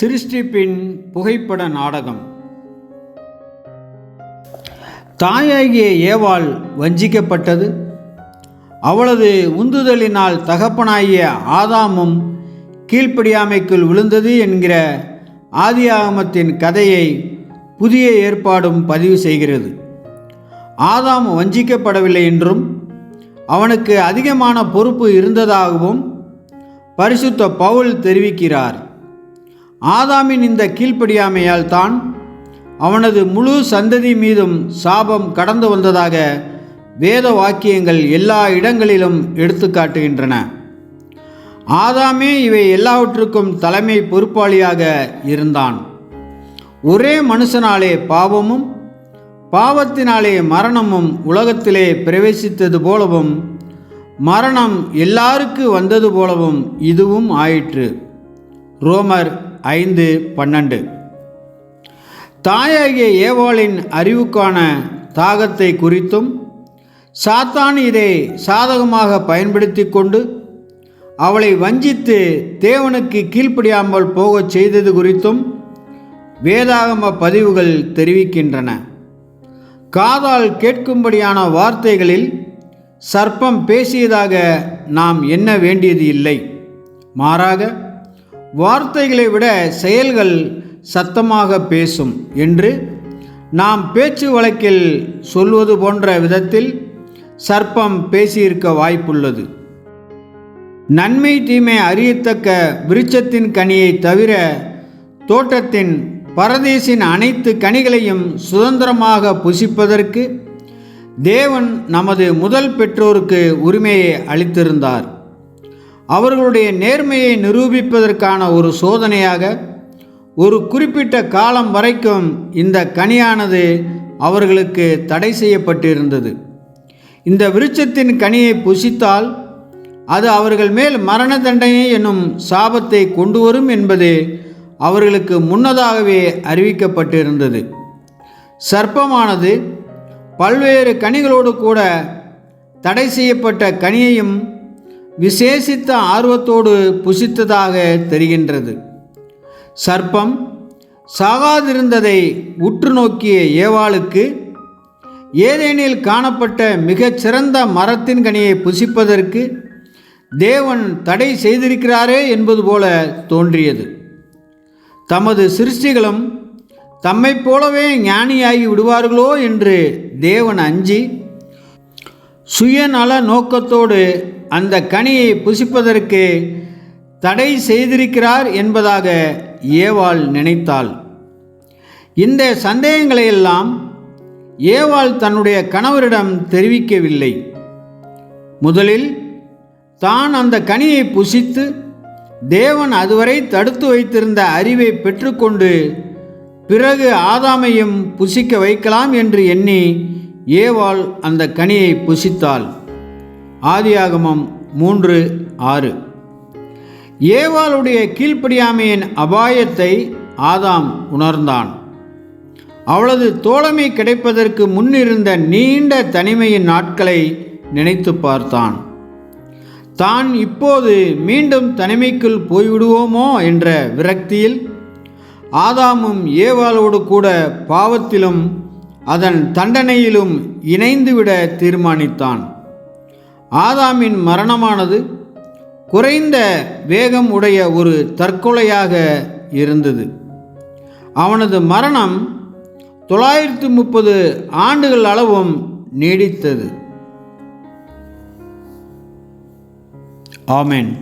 சிருஷ்டிப்பின் புகைப்பட நாடகம். தாயாகிய ஏவாள் வஞ்சிக்கப்பட்டது. அவளது உந்துதலினால் தகப்பனாகிய ஆதாமும் கீழ்ப்படியாமைக்குள் விழுந்தது என்கிற ஆதியாகமத்தின் கதையை புதிய ஏற்பாடும் பதிவு செய்கிறது. ஆதாம் வஞ்சிக்கப்படவில்லை என்றும் அவனுக்கு அதிகமான பொறுப்பு இருந்ததாகவும் பரிசுத்த பவுல் தெரிவிக்கிறார். ஆதாமின் இந்த கீழ்ப்படியாமையால் தான் அவனது முழு சந்ததி மீதும் சாபம் கடந்து வந்ததாக வேத வாக்கியங்கள் எல்லா இடங்களிலும் எடுத்துக்காட்டுகின்றன ஆதாமே இவை எல்லாவற்றுக்கும் தலைமை பொறுப்பாளியாக இருந்தான். ஒரே மனுஷனாலே பாவமும் பாவத்தினாலே மரணமும் உலகத்திலே பிரவேசித்தது போலவும் மரணம் எல்லாருக்கு வந்தது போலவும் இதுவும் ஆயிற்று. ரோமர் ஐந்து பன்னெண்டு. தாயாகிய ஏவாளின் அறிவுக்கான தாகத்தை குறித்தும் சாத்தான் இதை சாதகமாக பயன்படுத்தி கொண்டு அவளை வஞ்சித்து தேவனுக்கு கீழ்ப்படியாமல் போகச் செய்தது குறித்தும் வேதாகம பதிவுகள் தெரிவிக்கின்றன. காதால் கேட்கும்படியான வார்த்தைகளில் சர்ப்பம் பேசியதாக நாம் எண்ண வேண்டியது இல்லை. மாறாக வார்த்தைகளை விட செயல்கள் சத்தமாக பேசும் என்று நாம் பேச்சு வழக்கில் சொல்வது போன்ற விதத்தில் சர்ப்பம் பேசியிருக்க வாய்ப்புள்ளது. நன்மை தீமை அறியத்தக்க விருட்சத்தின் கனியை தவிர தோட்டத்தின் பரதேசின் அனைத்து கனிகளையும் சுதந்திரமாக புசிப்பதற்கு தேவன் நமது முதல் பெற்றோருக்கு உரிமையை அளித்திருந்தார். அவர்களுடைய நேர்மையை நிரூபிப்பதற்கான ஒரு சோதனையாக ஒரு குறிப்பிட்ட காலம் வரைக்கும் இந்த கனியானது அவர்களுக்கு தடை செய்யப்பட்டிருந்தது. இந்த விருட்சத்தின் கனியை புசித்தால் அது அவர்கள் மேல் மரண தண்டனை என்னும் சாபத்தை கொண்டு வரும் என்பது அவர்களுக்கு முன்னதாகவே அறிவிக்கப்பட்டிருந்தது. சர்ப்பமானது பல்வேறு கனிகளோடு கூட தடை செய்யப்பட்ட கனியையும் விசேஷித்த ஆர்வத்தோடு புசித்ததாக தெரிகின்றது. சர்ப்பம் சாகாதிருந்ததை உற்று நோக்கிய ஏவாளுக்கு ஏதேனில் காணப்பட்ட மிகச்சிறந்த மரத்தின் கனியை புசிப்பதற்கு தேவன் தடை செய்திருக்கிறாரே என்பது போல தோன்றியது. தமது சிருஷ்டிகளும் தம்மைப் போலவே ஞானியாகி விடுவார்களோ என்று தேவன் அஞ்சி சுயநல நோக்கத்தோடு அந்த கனியை புசிப்பதற்கு தடை செய்திருக்கிறார் என்பதாக ஏவாள் நினைத்தாள். இந்த சந்தேகங்களையெல்லாம் ஏவாள் தன்னுடைய கணவரிடம் தெரிவிக்கவில்லை. முதலில் தான் அந்த கனியை புசித்து தேவன் அதுவரை தடுத்து வைத்திருந்த அறிவை பெற்றுக்கொண்டு பிறகு ஆதாமையும் புசிக்க வைக்கலாம் என்று எண்ணி ஏவாள் அந்த கனியை புசித்தாள். ஆதியாகமம் மூன்று ஆறு. ஏவாளுடைய கீழ்ப்படியாமையின் அபாயத்தை ஆதாம் உணர்ந்தான். அவளது தோழமை கிடைப்பதற்கு முன்னிருந்த நீண்ட தனிமையின் நாட்களை நினைத்து பார்த்தான். தான் இப்போது மீண்டும் தனிமைக்குள் போய்விடுவோமோ என்ற விரக்தியில் ஆதாமும் ஏவாளோடு கூட பாவத்திலும் அதன் தண்டனையிலும் இணைந்துவிட தீர்மானித்தான். ஆதாமின் மரணமானது குறைந்த வேகம் உடைய ஒரு தற்கொலையாக இருந்தது. அவனது மரணம் தொள்ளாயிரத்து முப்பது ஆண்டுகள் அளவும் நீடித்தது. ஆமென்.